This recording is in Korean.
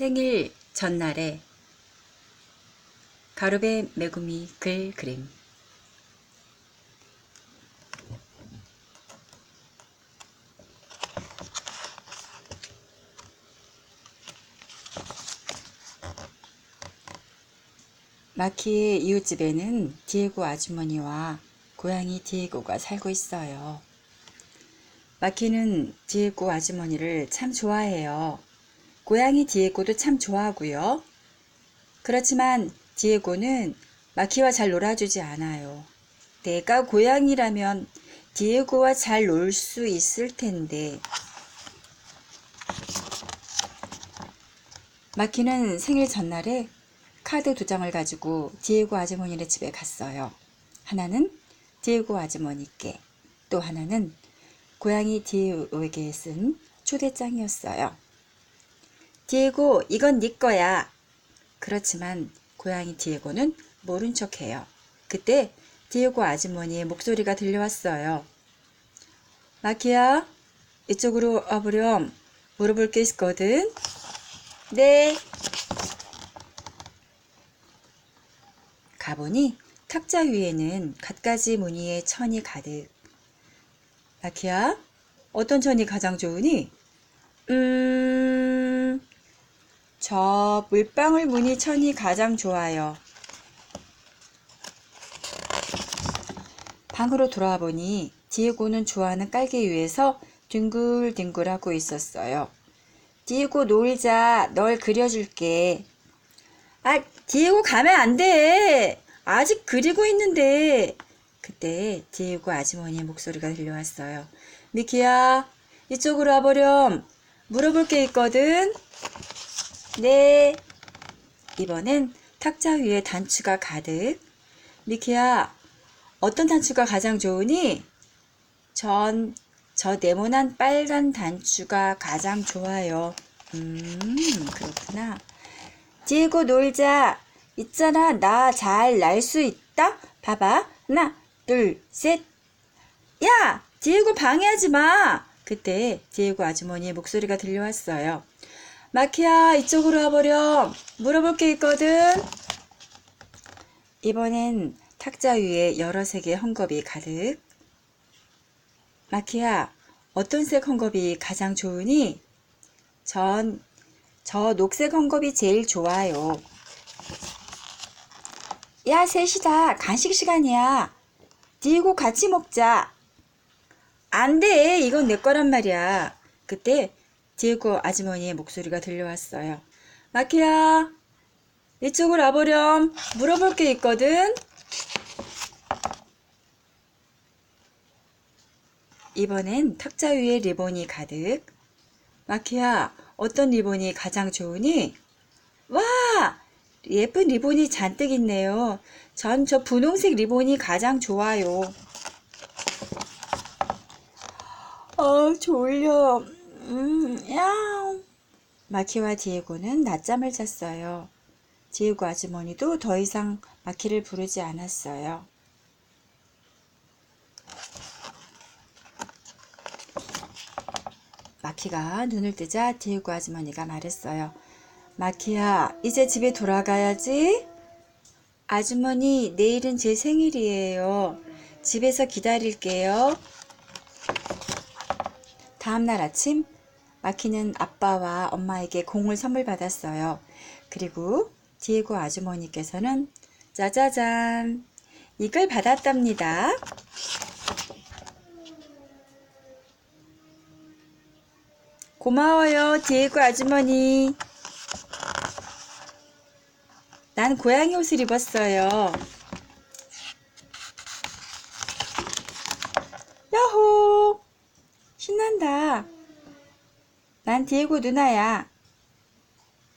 생일 전날에 가루배 메구미 글 그림 마키의 이웃집에는 디에고 아주머니와 고양이 디에고가 살고 있어요. 마키는 디에고 아주머니를 참 좋아해요. 고양이 디에고도 참 좋아하고요. 그렇지만 디에고는 마키와 잘 놀아주지 않아요. 내가 고양이라면 디에고와 잘 놀 수 있을 텐데. 마키는 생일 전날에 카드 두 장을 가지고 디에고 아주머니네 집에 갔어요. 하나는 디에고 아주머니께, 또 하나는 고양이 디에고에게 쓴 초대장이었어요. 디에고, 이건 네 거야. 그렇지만 고양이 디에고는 모른 척해요. 그때 디에고 아주머니의 목소리가 들려왔어요. 마키야, 이쪽으로 와보렴. 물어볼 게 있거든. 네. 가보니 탁자 위에는 갖가지 무늬의 천이 가득. 마키야, 어떤 천이 가장 좋으니? 음, 저 물방울 무늬 천이 가장 좋아요. 방으로 돌아와 보니 디에고는 좋아하는 깔개 위에서 뒹굴뒹굴 하고 있었어요. 디에고 놀자. 널 그려줄게. 아, 디에고 가면 안 돼. 아직 그리고 있는데. 그때 디에고 아주머니의 목소리가 들려왔어요. 미키야, 이쪽으로 와보렴. 물어볼 게 있거든. 네. 이번엔 탁자 위에 단추가 가득. 미키야, 어떤 단추가 가장 좋으니? 전, 저 네모난 빨간 단추가 가장 좋아요. 음, 그렇구나. 디에고 놀자. 있잖아, 나 잘 날 수 있다? 봐봐. 하나, 둘, 셋. 야! 디에고 방해하지 마! 그때 디에고 아주머니의 목소리가 들려왔어요. 마키야, 이쪽으로 와보렴. 물어볼 게 있거든. 이번엔 탁자 위에 여러 색의 헝겊이 가득. 마키야, 어떤 색 헝겊이 가장 좋으니? 전, 저 녹색 헝겊이 제일 좋아요. 야, 셋이다. 간식 시간이야. 디고 같이 먹자. 안 돼. 이건 내 거란 말이야. 그때 디에고 아주머니의 목소리가 들려왔어요. 마키야, 이쪽으로 와보렴. 물어볼 게 있거든. 이번엔 탁자 위에 리본이 가득. 마키야, 어떤 리본이 가장 좋으니? 와! 예쁜 리본이 잔뜩 있네요. 전 저 분홍색 리본이 가장 좋아요. 어, 졸려. 음, 야. 마키와 디에고는 낮잠을 잤어요. 디에고 아주머니도 더 이상 마키를 부르지 않았어요. 마키가 눈을 뜨자 디에고 아주머니가 말했어요. 마키야, 이제 집에 돌아가야지. 아주머니, 내일은 제 생일이에요. 집에서 기다릴게요. 다음 날 아침, 마키는 아빠와 엄마에게 공을 선물 받았어요. 그리고 디에고 아주머니께서는 짜자잔, 이걸 받았답니다. 고마워요, 디에고 아주머니. 난 고양이 옷을 입었어요. 야호! 난 디에고 누나야.